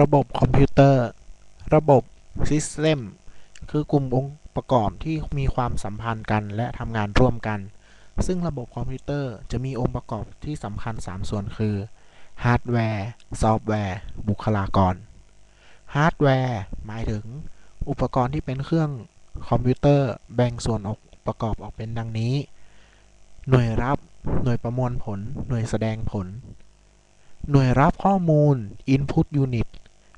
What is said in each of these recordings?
ระบบคอมพิวเตอร์ ระบบ System คือกลุ่มองค์ประกอบที่มีความสัมพันธ์กันและทำงานร่วมกัน ซึ่งระบบคอมพิวเตอร์จะมีองค์ประกอบที่สำคัญ 3 ส่วนคือฮาร์ดแวร์ ซอฟต์แวร์ บุคลากร ฮาร์ดแวร์ หมายถึง อุปกรณ์ที่เป็นเครื่องคอมพิวเตอร์แบ่งส่วนออกประกอบออกเป็นดังนี้ หน่วยรับ หน่วยประมวลผล หน่วยแสดงผล หน่วยรับข้อมูล Input Unit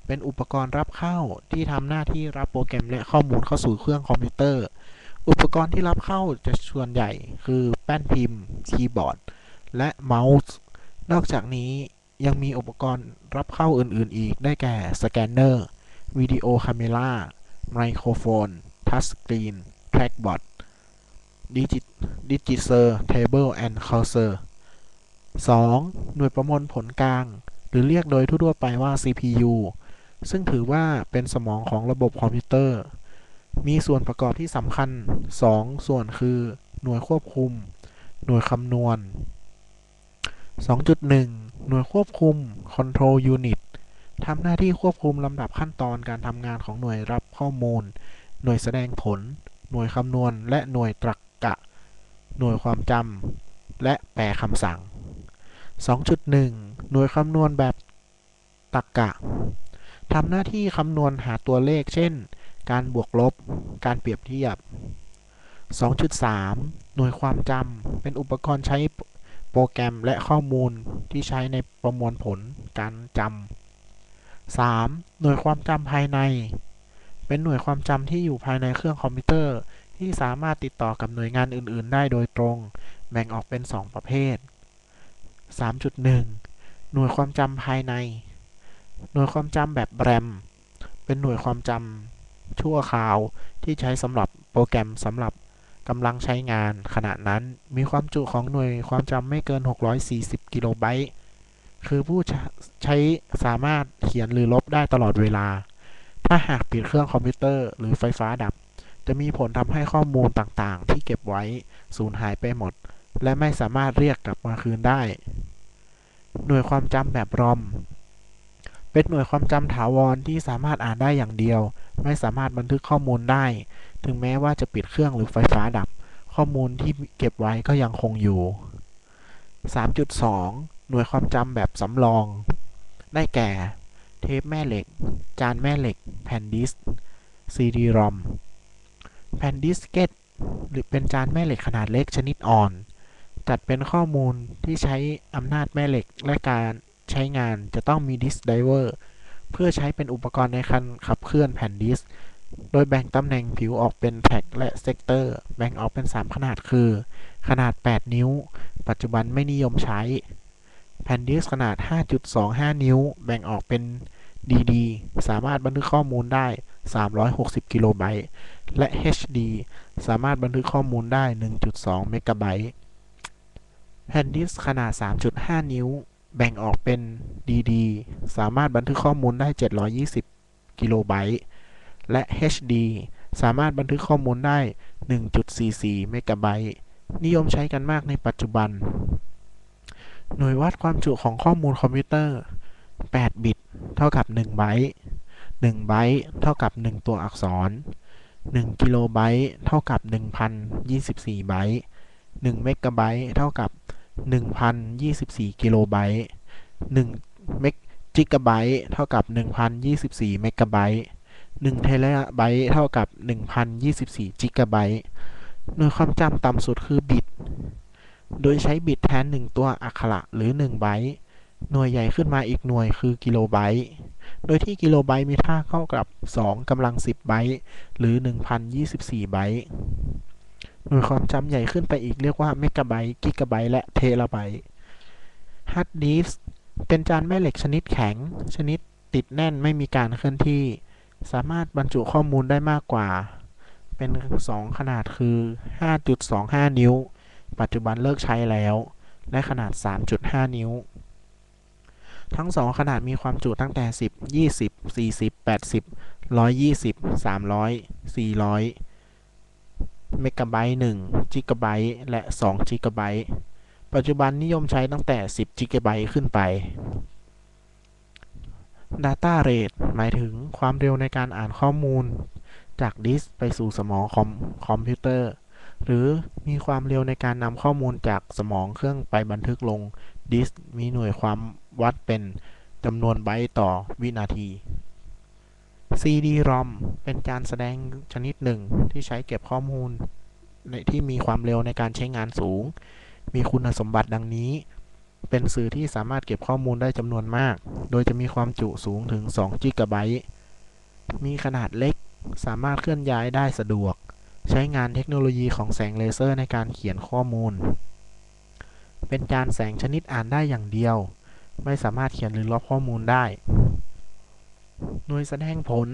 เป็นอุปกรณ์รับเข้าที่ทำหน้าที่รับโปรแกรมและข้อมูลเข้าสู่เครื่องคอมพิวเตอร์ อุปกรณ์ที่รับเข้าจะส่วนใหญ่คือแป้นพิมพ์ คีย์บอร์ด และเมาส์ นอกจากนี้ยังมีอุปกรณ์รับเข้าอื่นๆอีกได้แก่สแกนเนอร์วิดีโอคาเมราไมโครโฟน ทัชสกรีน แทร็กบอร์ดดิจิดิจิเซอร์ เทเบิลแอนด์เคาเซอร์ 2. หน่วยประมวลผลกลาง หรือเรียกโดยทั่วไปว่า CPU ซึ่งถือว่าเป็นสมองของระบบคอมพิวเตอร์ มีส่วนประกอบที่สำคัญ 2 ส่วนคือหน่วยควบคุม หน่วยคำนวณ 2.1 หน่วยควบคุม Control Unit ทำหน้าที่ควบคุมลำดับขั้นตอนการทำงานของหน่วยรับข้อมูล หน่วยแสดงผล หน่วยคำนวณ และหน่วยตรรกะหน่วยความจำ และแปลคำสั่ง 2.1 หน่วยคำนวณแบบตรรกะ ทำหน้าที่คำนวณหาตัวเลข เช่น การบวกลบ การเปรียบเทียบ 2.3 หน่วยความจำ เป็นอุปกรณ์ใช้โปรแกรมและข้อมูลที่ใช้ในประมวลผลการจำ 3. หน่วยความจำภายใน เป็นหน่วยความจำที่อยู่ภายในเครื่องคอมพิวเตอร์ ที่สามารถติดต่อกับหน่วยงานอื่น ๆ ได้โดยตรง แบ่งออกเป็น 2 ประเภท 3.1 หน่วยความจำภายใน หน่วยความจำแบบแรมเป็นหน่วยความจำชั่วคราวที่ใช้สำหรับโปรแกรมสำหรับกำลังใช้งานขณะนั้นมีความจุของหน่วยความจำไม่เกิน 640 กิโลไบต์ คือผู้ใช้สามารถเขียนหรือลบได้ตลอดเวลา ถ้าหากปิดเครื่องคอมพิวเตอร์หรือไฟฟ้าดับ จะมีผลทำให้ข้อมูลต่างๆ ที่เก็บไว้สูญหายไปหมด และไม่สามารถเรียกกลับมาคืนได้ หน่วยความจำแบบรอม เป็นหน่วยความจำถาวรที่สามารถอ่านได้อย่างเดียว ไม่สามารถบันทึกข้อมูลได้ ถึงแม้ว่าจะปิดเครื่องหรือไฟฟ้าดับ ข้อมูลที่เก็บไว้ก็ยังคงอยู่ 3.2 หน่วยความจำแบบสำรอง ได้แก่ เทปแม่เหล็ก จานแม่เหล็ก แผ่นดิสซีดีรอมแผ่นดิสเกตหรือเป็นจานแม่เหล็กขนาดเล็กชนิดอ่อน จัดเป็นข้อมูลที่ใช้อำนาจแม่เหล็กและการ ใช้งานจะต้องมีดิสไดเวอร์เพื่อใช้เป็นอุปกรณ์ในการขับเคลื่อนแผ่นดิสโดยแบ่งตำแหน่งผิวออกเป็นแท็กและเซกเตอร์ แบ่งออกเป็น 3 ขนาดคือ ขนาด 8 นิ้ว ปัจจุบันไม่นิยมใช้ แผ่นดิสขนาด 5.25 นิ้ว แบ่งออกเป็น DD สามารถบันทึกข้อมูลได้ 360 กิโลไบต์ และ HD สามารถบันทึกข้อมูลได้ 1.2 เมกะไบต์ แผ่นดิสขนาด 3.5 นิ้ว แบ่งออกเป็น DD สามารถบันทึกข้อมูลได้ 720 กิโลไบต์ และ HD สามารถบันทึกข้อมูลได้ 1.44 เมกะไบต์ นิยมใช้กันมากในปัจจุบัน หน่วยวัดความจุของข้อมูลคอมพิวเตอร์ 8 บิต เท่ากับ 1 ไบต์ 1 ไบต์ เท่ากับ 1 ตัวอักษร 1 กิโลไบต์ เท่ากับ 1,024 ไบต์ 1 เมกะไบต์ เท่ากับ 1,024 กิโลไบต์1เมกจิกะไบต์เท่ากับ 1,024 เมกะไบต์1เทราไบต์เท่ากับ 1,024 จิกะไบต์หน่วยความจำต่ำสุดคือบิต โดยใช้บิตแทน 1 ตัวอักขระหรือ 1 ไบต์หน่วยใหญ่ขึ้นมาอีกหน่วยคือกิโลไบต์ โดยที่กิโลไบต์มีค่าเท่ากับ 2กำลัง 10 ไบต์ หรือ 1,024 ไบต์ หน่วยความจำใหญ่ขึ้นไปอีกเรียกว่าเมกะไบต์กิกะไบต์และเทราไบต์ฮาร์ดดิสเป็นจานแม่เหล็กชนิดแข็ง ชนิดติดแน่นไม่มีการเคลื่อนที่ สามารถบรรจุข้อมูลได้มากกว่า เป็น 2 ขนาดคือ 5.25 นิ้ว ปัจจุบันเลิกใช้แล้ว และขนาด 3.5 นิ้ว ทั้ง 2 ขนาดมีความจุตั้งแต่ 10 20 40 80 120 300 400 เมกะไบต์1จิกะไบต์และ2จิกะไบต์ปัจจุบันนิยมใช้ตั้งแต่ 10จิกะไบต์ขึ้นไป Data Rate หมายถึงความเร็วในการอ่านข้อมูล จากดิสก์ไปสู่สมองคอมคอมพิวเตอร์ หรือมีความเร็วในการนำข้อมูลจากสมองเครื่องไปบันทึกลงดิสก์มีหน่วยความวัดเป็นจำนวนไบต์ต่อวินาที CD-ROM เป็นการแสดงชนิดหนึ่งที่ใช้เก็บข้อมูลในที่มีความเร็วในการใช้งานสูง มีคุณสมบัติดังนี้ เป็นสื่อที่สามารถเก็บข้อมูลได้จำนวนมาก โดยจะมีความจุสูงถึง2กิกะไบต์มีขนาดเล็ก สามารถเคลื่อนย้ายได้สะดวก ใช้งานเทคโนโลยีของแสงเลเซอร์ในการเขียนข้อมูล เป็นการแสงชนิดอ่านได้อย่างเดียว ไม่สามารถเขียนหรือลบข้อมูลได้ หน่วยแสดงผล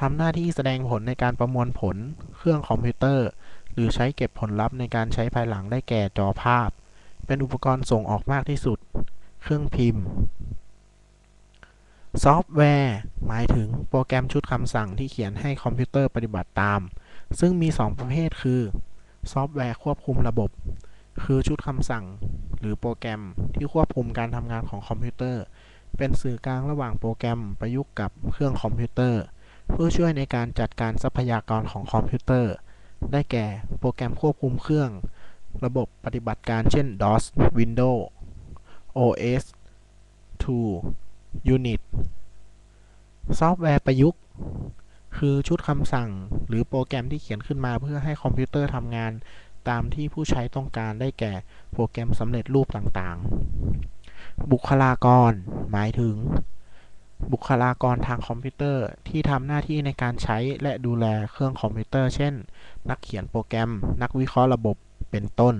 ทำหน้าที่แสดงผลในการประมวลผล เครื่องคอมพิวเตอร์ หรือใช้เก็บผลลัพธ์ในการใช้ภายหลังได้แก่จอภาพ เป็นอุปกรณ์ส่งออกมากที่สุด เครื่องพิมพ์ ซอฟต์แวร์ หมายถึงโปรแกรมชุดคำสั่งที่เขียนให้คอมพิวเตอร์ปฏิบัติตาม ซึ่งมี 2 ประเภทคือ ซอฟต์แวร์ควบคุมระบบ คือชุดคำสั่ง หรือโปรแกรมที่ควบคุมการทำงานของคอมพิวเตอร์ เป็นสื่อกลางระหว่างโปรแกรมประยุกต์กับเครื่องคอมพิวเตอร์ เพื่อช่วยในการจัดการทรัพยากรของคอมพิวเตอร์ ได้แก่โปรแกรมควบคุมเครื่อง ระบบปฏิบัติการเช่น DOS Windows OS 2 Unix ซอฟต์แวร์ประยุกต์ คือชุดคำสั่งหรือโปรแกรมที่เขียนขึ้นมาเพื่อให้คอมพิวเตอร์ทำงานตามที่ผู้ใช้ต้องการได้แก่โปรแกรมสำเร็จรูปต่างๆ บุคลากร หมายถึง บุคลากรทางคอมพิวเตอร์ที่ทำหน้าที่ในการใช้และดูแลเครื่องคอมพิวเตอร์ เช่น นักเขียนโปรแกรม นักวิเคราะห์ระบบ เป็นต้น